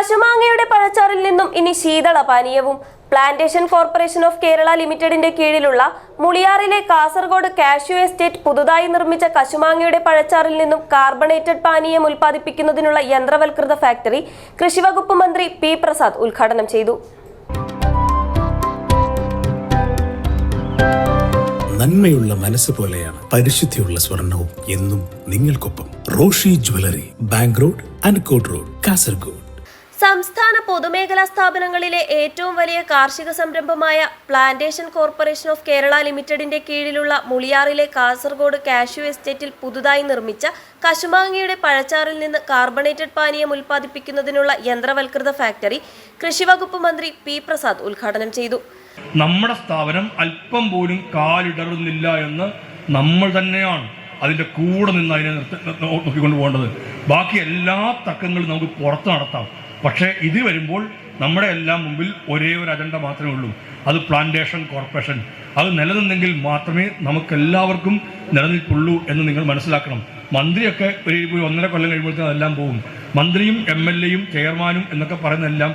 കശുമാങ്ങയുടെ പഴച്ചാറിൽ നിന്നും ഇനി ശീതള പാനീയവും പ്ലാന്റേഷൻ കോർപ്പറേഷൻ ഓഫ് കേരള ലിമിറ്റഡിന്റെ കീഴിലുള്ള മുളിയാറിലെ കാസർഗോഡ് കാഷ്യു എസ്റ്റേറ്റ് പുതുതായി നിർമ്മിച്ച കശുമാങ്ങയുടെ പഴച്ചാറിൽ നിന്നും കാർബണേറ്റഡ് പാനീയം ഉൽപ്പാദിപ്പിക്കുന്നതിനുള്ള യന്ത്രവൽകൃത ഫാക്ടറി കൃഷിവകുപ്പ് മന്ത്രി പി പ്രസാദ് ഉദ്ഘാടനം ചെയ്തു. നന്മയുള്ള മനസ്സ് പോലെയാണ് പരിശുദ്ധിയുള്ള സ്വർണവും എന്നും നിങ്ങൾക്കൊപ്പം Roshi jewellery bank road Ankot road Kasaragod. സംസ്ഥാന പൊതുമേഖലാ സ്ഥാപനങ്ങളിലെ ഏറ്റവും വലിയ കാർഷിക സംരംഭമായ പ്ലാന്റേഷൻ കോർപ്പറേഷൻ ഓഫ് കേരള ലിമിറ്റഡിന്റെ കീഴിലുള്ള മുളിയാറിലെ കാസർഗോഡ് കാഷ്യൂ എസ്റ്റേറ്റിൽ പുതുതായി നിർമ്മിച്ച കശുമാങ്ങയുടെ പഴച്ചാറിൽ നിന്ന് കാർബണേറ്റഡ് പാനീയം ഉൽപ്പാദിപ്പിക്കുന്നതിനുള്ള യന്ത്രവൽകൃത ഫാക്ടറി കൃഷിവകുപ്പ് മന്ത്രി പി പ്രസാദ് ഉദ്ഘാടനം ചെയ്തു. നമ്മുടെ സ്ഥാപനം അല്പം പോലും കാലിടറുന്നില്ല എന്ന് നമ്മൾ തന്നെയാണ് അതിന്റെ കൂടെ നിന്ന് അതിനെ നിർത്തി നോക്കിക്കൊണ്ട് പോകേണ്ടത്. ബാക്കി എല്ലാ തർക്കങ്ങളും നമുക്ക് പുറത്ത് നടത്താം. പക്ഷേ ഇത് വരുമ്പോൾ നമ്മുടെ എല്ലാം മുമ്പിൽ ഒരേ ഒരു അജണ്ട മാത്രമേ ഉള്ളൂ. അത് പ്ലാന്റേഷൻ കോർപ്പറേഷൻ അത് നിലനിന്നെങ്കിൽ മാത്രമേ നമുക്കെല്ലാവർക്കും നിലനിൽപ്പുള്ളൂ എന്ന് നിങ്ങൾ മനസ്സിലാക്കണം. മന്ത്രിയൊക്കെ ഒരു ഒന്നര കൊല്ലം കഴിയുമ്പോഴത്തേക്കും അതെല്ലാം പോകും. മന്ത്രിയും എം എൽ എയും ചെയർമാനും എന്നൊക്കെ പറയുന്നതെല്ലാം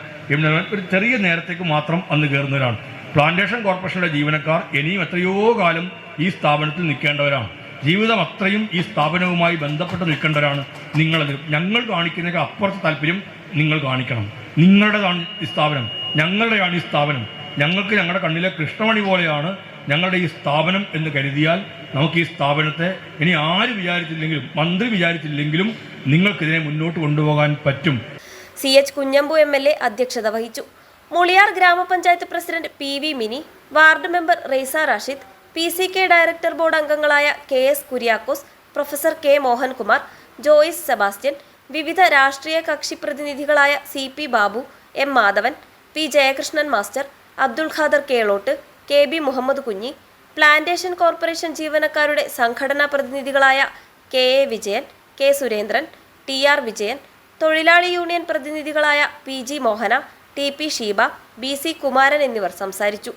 ഒരു ചെറിയ നേരത്തേക്ക് മാത്രം അന്ന് കയറുന്നവരാണ്. പ്ലാന്റേഷൻ കോർപ്പറേഷന്റെ ജീവനക്കാർ ഇനിയും എത്രയോ കാലം ഈ സ്ഥാപനത്തിൽ നിൽക്കേണ്ടവരാണ്. ജീവിതം അത്രയും ഈ സ്ഥാപനവുമായി ബന്ധപ്പെട്ട് നിൽക്കേണ്ടവരാണ് നിങ്ങളത്. ഞങ്ങൾ കാണിക്കുന്നതിന് അപ്പുറത്തെ താല്പര്യം നിങ്ങൾ കാണിക്കണം. നിങ്ങളുടേതാണ് ഈ സ്ഥാപനം. ഞങ്ങളുടെയാണ് ഈ സ്ഥാപനം. ഞങ്ങൾക്ക് ഞങ്ങളുടെ കണ്ണിലെ കൃഷ്ണമണി പോലെയാണ് ഞങ്ങളുടെ ഈ സ്ഥാപനം എന്ന് കരുതിയാൽ നമുക്ക് ഈ സ്ഥാപനത്തെ ഇനി ആര് വിചാരിച്ചില്ലെങ്കിലും മന്ത്രി വിചാരിച്ചില്ലെങ്കിലും നിങ്ങൾക്കിതിനെ മുന്നോട്ട് കൊണ്ടുപോകാൻ പറ്റും. C H Kunhambu M L A അധ്യക്ഷത വഹിച്ചു. മുളിയാർ ഗ്രാമപഞ്ചായത്ത് president P V Mini ward member Raisa Rashid P C K director board അംഗങ്ങളായ K S Kuriakose professor K Mohankumar Joyce Sebastian വിവിധ രാഷ്ട്രീയ കക്ഷി പ്രതിനിധികളായ C P Babu M Madhavan P Jayakrishnan master Abdul Khader Kelot K B Muhammad Kunhi plantation corporation ജീവനക്കാരുടെ സംഘടനാ പ്രതിനിധികളായ K A Vijayan K Surendran T R Vijayan തൊഴിലാളി union പ്രതിനിധികളായ P G Mohana T P Sheeba B C Kumaran എന്നിവർ സംസാരിച്ചു.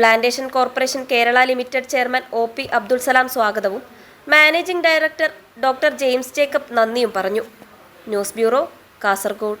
Plantation corporation Kerala limited chairman O P Abdul Salam സ്വാഗതവും. Managing director doctor James Jacob നന്ദിയും പറഞ്ഞു. News bureau Kasaragod.